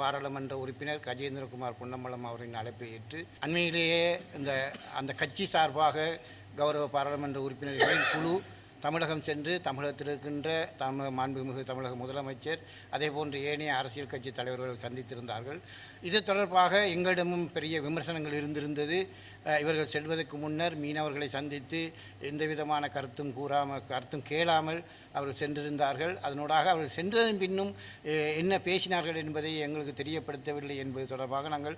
பாராளுமன்ற உறுப்பினர் கஜேந்திரகுமார் பொன்னம்பலம் அவரின் அழைப்பை ஏற்று அண்மையிலேயே இந்த அந்த கட்சி சார்பாக கௌரவ பாராளுமன்ற உறுப்பினர்களின் குழு தமிழகம் சென்று தமிழகத்தில் இருக்கின்ற தமிழக மாண்புமிகு தமிழக முதலமைச்சர் அதே போன்று ஏனைய அரசியல் கட்சி தலைவர்கள் சந்தித்திருந்தார்கள். இது தொடர்பாக எங்களிடமும் பெரிய விமர்சனங்கள் இருந்திருந்தது. இவர்கள் செல்வதற்கு முன்னர் மீனவர்களை சந்தித்து எந்த விதமான கருத்தும் கூறாமல் கருத்தும் கேளாமல் அவர்கள் சென்றிருந்தார்கள். அதனூடாக அவர்கள் சென்றதன் பின்னும் என்ன பேசினார்கள் என்பதை எங்களுக்கு தெரியப்படுத்தவில்லை என்பது தொடர்பாக நாங்கள்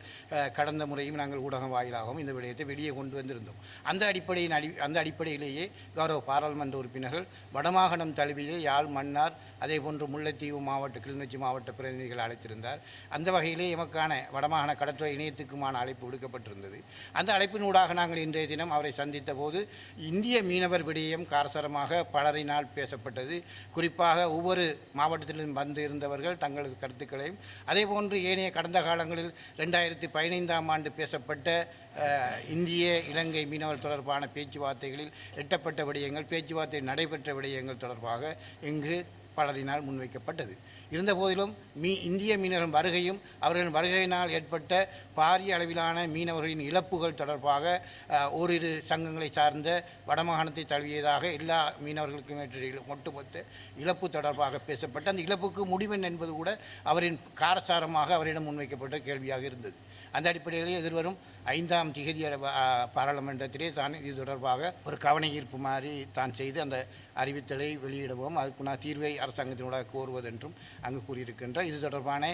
கடந்த முறையும் நாங்கள் ஊடகம் வாயிலாகவும் இந்த விடயத்தை வெளியே கொண்டு வந்திருந்தோம். அந்த அடிப்படையின் அடி அந்த அடிப்படையிலேயே கௌரவ பாராளுமன்ற உறுப்பினர்கள் வடமாகாணம் தழுவிலே யாழ் மன்னார் அதே போன்று முல்லைத்தீவு மாவட்ட கிளிநொச்சி மாவட்ட பிரதிநிதிகள் அழைத்திருந்தார். அந்த வகையிலே எமக்கான வடமாகாண கடற்கரை இணையத்துக்குமான அழைப்பு விடுக்கப்பட்டிருந்தது. அந்த அழைப்பினூடாக நாங்கள் இன்றைய தினம் அவரை சந்தித்த போது இந்திய மீனவர் விடயம் காரசரமாக பலரினால் பேசப்பட்டது. குறிப்பாக ஒவ்வொரு மாவட்டத்திலும் வந்து இருந்தவர்கள் தங்களது கருத்துக்களையும் அதே போன்று ஏனைய கடந்த காலங்களில் ரெண்டாயிரத்தி பதினைந்தாம் ஆண்டு பேசப்பட்ட இந்திய இலங்கை மீனவர் தொடர்பான பேச்சுவார்த்தைகளில் எட்டப்பட்ட விடயங்கள் பேச்சுவார்த்தை நடைபெற்ற விடயங்கள் தொடர்பாக இங்கு பலரினால் முன்வைக்கப்பட்டது. இருந்தபோதிலும் மீ இந்திய மீனவர்கள் வருகையும் அவர்களின் வருகையினால் ஏற்பட்ட பாரிய அளவிலான மீனவர்களின் இழப்புகள் தொடர்பாக ஓரிரு சங்கங்களை சார்ந்த வடமாகாணத்தை தழுவியதாக எல்லா மீனவர்களுக்கும் ஒட்டுமொத்த இழப்பு தொடர்பாக பேசப்பட்ட அந்த இழப்புக்கு முடிவெண் என்பது கூட அவரின் காரசாரமாக அவரிடம் முன்வைக்கப்பட்ட கேள்வியாக இருந்தது. அந்த அடிப்படையில் எதிர்வரும் ஐந்தாம் திகதி பாராளுமன்றத்திலே தான் இது தொடர்பாக ஒரு கவன ஈர்ப்பு மாதிரி தான் செய்து அந்த அறிவித்தலை வெளியிடுவோம் அதுக்குன்னா தீர்வை அரசாங்கத்தினூடாக கோருவதென்றும் அங்கு கூறியிருக்கின்றார். இது தொடர்பான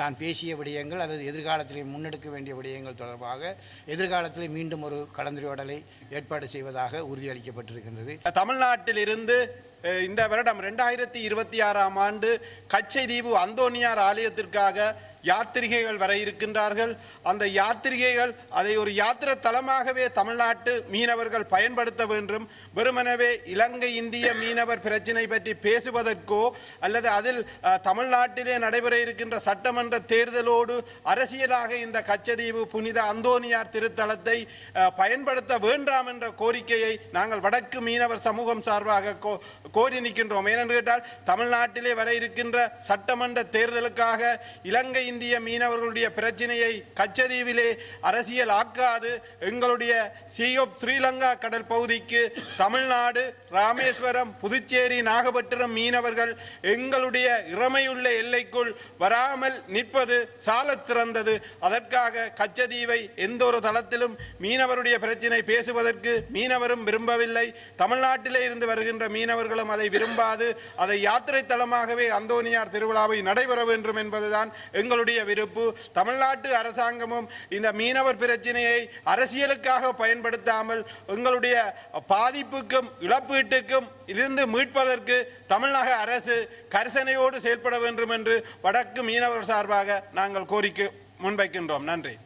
தான் பேசிய விடயங்கள் அல்லது எதிர்காலத்திலே முன்னெடுக்க வேண்டிய விடயங்கள் தொடர்பாக எதிர்காலத்திலே மீண்டும் ஒரு கலந்துரையாடலை ஏற்பாடு செய்வதாக உறுதியளிக்கப்பட்டிருக்கின்றது. தமிழ்நாட்டில் இருந்து இந்த வருடம் ரெண்டாயிரத்தி இருபத்தி ஆறாம் ஆண்டு கச்சைதீவு அந்தோனியார் ஆலயத்திற்காக யாத்திரிகைகள் வர இருக்கின்றார்கள். அந்த யாத்திரிகைகள் அதை ஒரு யாத்திரை தலமாகவே தமிழ்நாட்டு மீனவர்கள் பயன்படுத்த வேண்டும். வெறுமனவே இலங்கை இந்திய மீனவர் பிரச்சினை பற்றி பேசுவதற்கோ அல்லது அதில் தமிழ்நாட்டிலே நடைபெற இருக்கின்ற சட்டமன்ற தேர்தலோடு அரசியலாக இந்த கச்சதீவு புனித அந்தோனியார் திருத்தலத்தை பயன்படுத்த வேண்டாம் என்ற கோரிக்கையை நாங்கள் வடக்கு மீனவர் சமூகம் சார்பாக கோ- கோரி நிற்கின்றோம். ஏனென்று கேட்டால் தமிழ்நாட்டிலே வர இருக்கின்ற சட்டமன்ற தேர்தலுக்காக இலங்கை இந்திய மீனவர்களுடைய பிரச்சனையை கச்சதீவிலே அரசியல் ஆக்காது. எங்களுடைய சியோப் ஸ்ரீலங்கா கடல் பகுதிக்கு தமிழ்நாடு ராமேஸ்வரம் புதுச்சேரி நாகப்பட்டினம் மீனவர்கள் எங்களுடைய இறமையுள்ள எல்லைக்குள் வராமல் நிற்பது சால சிறந்தது. அதற்காக கச்சதீவை எந்த ஒரு தளத்திலும் மீனவருடைய பிரச்சினை பேசுவதற்கு மீனவரும் விரும்பவில்லை. தமிழ்நாட்டிலே இருந்து வருகின்ற மீனவர்களும் அதை விரும்பாது. அதை யாத்திரை தலமாகவே அந்தோனியார் திருவிழாவை நடைபெற வேண்டும் என்பதுதான் எங்களுடைய விருப்பு. தமிழ்நாட்டு அரசாங்கமும் இந்த மீனவர் பிரச்சனையை அரசியலுக்காக பயன்படுத்தாமல் எங்களுடைய பாதிப்புக்கும் இழப்பீட்டுக்கும் இருந்து மீட்பதற்கு தமிழக அரசு கரிசனையோடு செயல்பட வேண்டும் என்று வடக்கு மீனவர் சார்பாக நாங்கள் கோரிக்கை முன்வைக்கின்றோம். நன்றி.